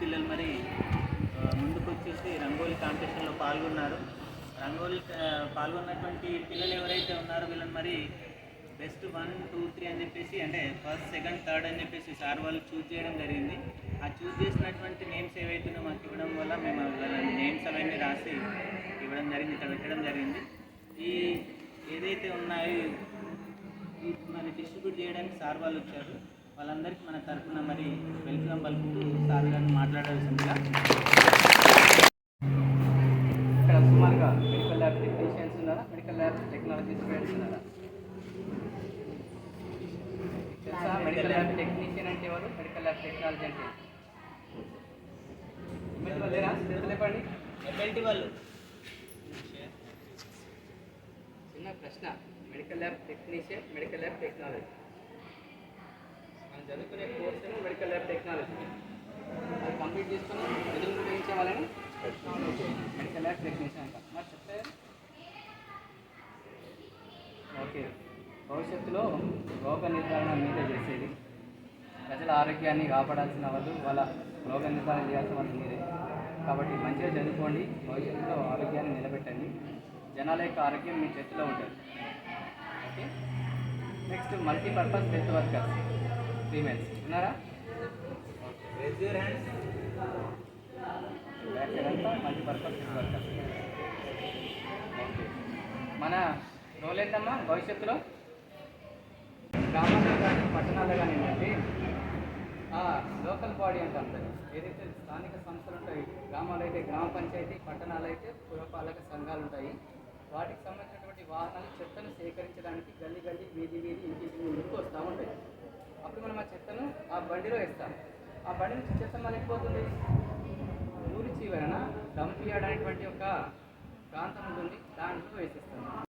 పిల్లలు మరి ముందుకు వచ్చేసి రంగోలీ కాంపిటీషన్లో పాల్గొన్నారు. రంగోలీ పాల్గొన్నటువంటి పిల్లలు ఎవరైతే ఉన్నారో వీళ్ళని మరి బెస్ట్ వన్ టూ త్రీ అని చెప్పేసి అంటే ఫస్ట్ సెకండ్ థర్డ్ అని చెప్పేసి సార్ వాళ్ళు చూస్ చేయడం జరిగింది. ఆ చూస్ చేసినటువంటి నేమ్స్ ఏవైతున్నాయో మాకు ఇవ్వడం వల్ల మేము వాళ్ళ నేమ్స్ అవన్నీ రాసి ఇవ్వడం జరిగింది ఇక్కడ పెట్టడం జరిగింది. ఈ ఏదైతే ఉన్నాయో మరి డిస్ట్రిబ్యూట్ చేయడానికి సార్ వాళ్ళు వచ్చారు. వాళ్ళందరికీ మన తరఫున మరి వెల్కమ్ పలుకుతూ సార్ గారిని మాట్లాడాల్సిందిగా ఇక్కడ సుమారుగా మెడికల్ ల్యాబ్ టెక్నీషియన్స్ ఉన్నారా? మెడికల్ ల్యాబ్ టెక్నాలజీ స్టూడెంట్స్ ఉన్నారా? తెలుసా? మెడికల్ ల్యాబ్ టెక్నీషియన్ అంటే ఎవరు? మెడికల్ ల్యాబ్ టెక్నాలజీ అంటే. వాళ్ళు చెప్పండి. చిన్న ప్రశ్న. Medical lab technician medical lab technology చదువుకునే కోర్స్ మెడికల్ ల్యాబ్ టెక్నాలజీ. అది కంప్లీట్ చేసుకుని ఎదురు ఉపయోగించే వాళ్ళని మెడికల్ ల్యాబ్ టెక్నీషియన్ అంట. మరి చెప్తే ఓకే. భవిష్యత్తులో రోగ నిర్ధారణ మీదే చేసేది. ప్రజల ఆరోగ్యాన్ని కాపాడాల్సిన వాళ్ళు వాళ్ళ రోగ నిర్ధారణ చేయాల్సిన వాళ్ళు మీరే. కాబట్టి మంచిగా చదువుకోండి. భవిష్యత్తులో ఆరోగ్యాన్ని నిలబెట్టండి. జనాల యొక్క ఆరోగ్యం మీ చేతిలో ఉంటుంది. Okay? Next multipurpose health workers. Females ఉన్నారా raise your hands back side అంతా మల్టీపర్పస్ హెల్త్ వర్కర్స్ ఓకే మన రోల్ ఏంటమ్మా భవిష్యత్తులో? గ్రామాల్లో కానీ పట్టణాల్లో కానీ ఏంటంటే లోకల్ బాడీ అంటాం సార్ ఏదైతే స్థానిక సంస్థలు ఉంటాయి గ్రామాలు అయితే గ్రామ పంచాయతీ పట్టణాలు అయితే పురపాలక సంఘాలు ఉంటాయి. వాటికి సంబంధించినటువంటి వాహనాలు చెత్తను సేకరించడానికి గల్లీ గల్లీ వీధి వీధి ఇంటికి ముందుకు వస్తూ ఉంటాయి. అప్పుడు మనం ఆ చెత్తను ఆ బండిలో వేస్తాం. ఆ బండి నుంచి చెత్త మళ్ళీ ఎక్కిపోతుంది ఊరి చివరన డంప్ యార్డ్ అనేటువంటి ఒక ప్రాంతం ఉంటుంది. దాంట్లో వేసేస్తాం.